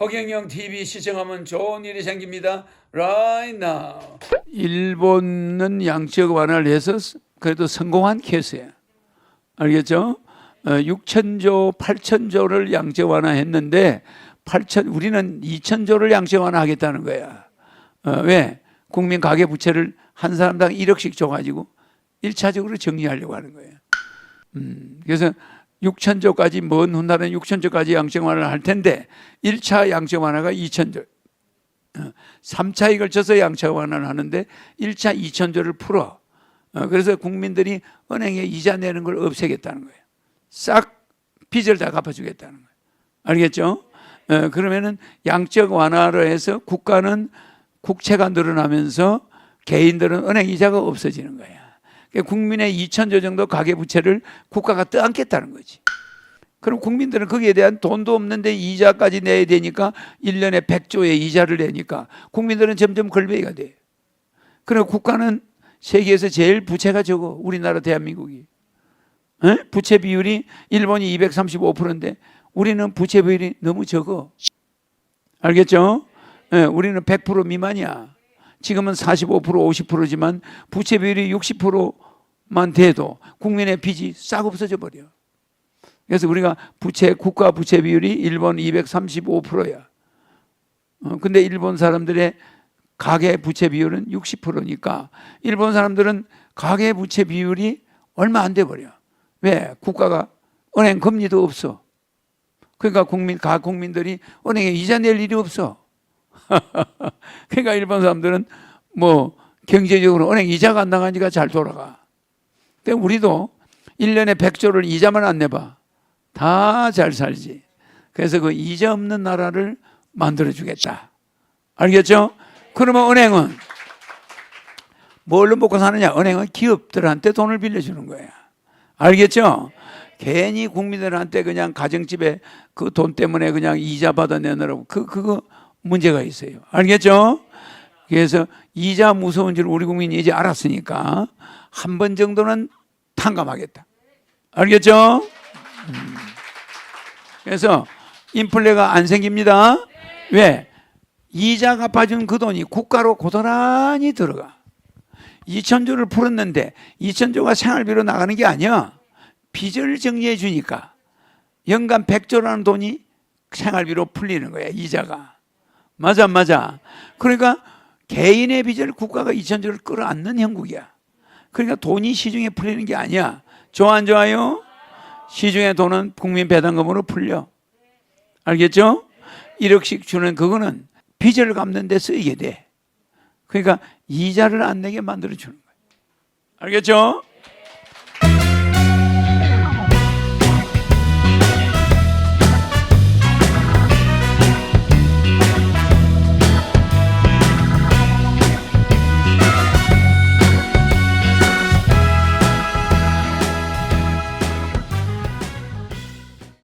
허경영 TV 시청하면 좋은 일이 생깁니다. Right now. 일본은 양적 완화를 해서 그래도 성공한 케이스예요. 알겠죠? 어, 6천조, 8천조를 양적 완화했는데 8천 우리는 2천조를 양적 완화하겠다는 거야. 어, 왜? 국민 가계 부채를 한 사람당 1억씩 줘 가지고 1차적으로 정리하려고 하는 거예요. 음, 그래서 6천조까지 먼 훗날은 6천조까지 양적 완화를 할 텐데 1차 양적 완화가 2천조. 3차에 걸쳐서 양적 완화를 하는데 1차 2천조를 풀어. 어, 그래서 국민들이 은행에 이자 내는 걸 없애겠다는 거예요. 싹 빚을 다 갚아주겠다는 거예요. 알겠죠? 어, 그러면은 양적 완화를 해서 국가는 국채가 늘어나면서 개인들은 은행 이자가 없어지는. 그러니까 국민의 2천조 정도 가계 부채를 국가가 떠안겠다는 거지. 그럼 국민들은 거기에 대한 돈도 없는데 이자까지 내야 되니까 1년에 100조의 이자를 내니까 국민들은 점점 걸베이가 돼. 그리고 국가는 세계에서 제일 부채가 적어. 우리나라 대한민국이. 에? 부채 비율이 일본이 235%인데 우리는 부채 비율이 너무 적어. 알겠죠? 예, 우리는 100% 미만이야. 지금은 45% 50%지만 부채 비율이 60%만 돼도 국민의 빚이 싹 없어져 버려. 그래서 우리가 부채 국가 부채 비율이 일본 235%야. 어, 근데 일본 사람들의 가계 부채 비율은 60%니까 일본 사람들은 가계 부채 비율이 얼마 안 돼 버려. 왜? 국가가 은행 금리도 없어. 그러니까 국민 가 국민들이 은행에 이자 낼 일이 없어. 그러니까 일본 사람들은 뭐 경제적으로 은행 이자가 안 나가니까 잘 돌아가. 근데 우리도 1년에 100조를 이자만 안 내봐. 다 잘 살지. 그래서 그 이자 없는 나라를 만들어 주겠다. 알겠죠? 그러면 은행은 뭘로 먹고 사느냐? 은행은 기업들한테 돈을 빌려주는 거야. 알겠죠? 괜히 국민들한테 그냥 가정집에 그 돈 때문에 그냥 이자 받아내느라고 그 그거 문제가 있어요. 알겠죠? 그래서 이자 무서운 줄 우리 국민이 이제 알았으니까 한 번 정도는 탕감하겠다. 알겠죠? 음. 그래서 인플레가 안 생깁니다. 왜? 이자 갚아준 그 돈이 국가로 고스란히 들어가. 2천조를 풀었는데 2천조가 생활비로 나가는 게 아니야. 빚을 정리해 주니까 연간 100조라는 돈이 생활비로 풀리는 거야, 이자가. 맞아, 맞아. 그러니까 개인의 빚을 국가가 2천조를 끌어안는 형국이야. 그러니까 돈이 시중에 풀리는 게 아니야. 좋아, 안 좋아요? 시중의 돈은 국민 배당금으로 풀려. 알겠죠? 1억씩 주는 그거는 빚을 갚는 데 쓰이게 돼. 그러니까 이자를 안 내게 만들어 주는 거예요. 알겠죠?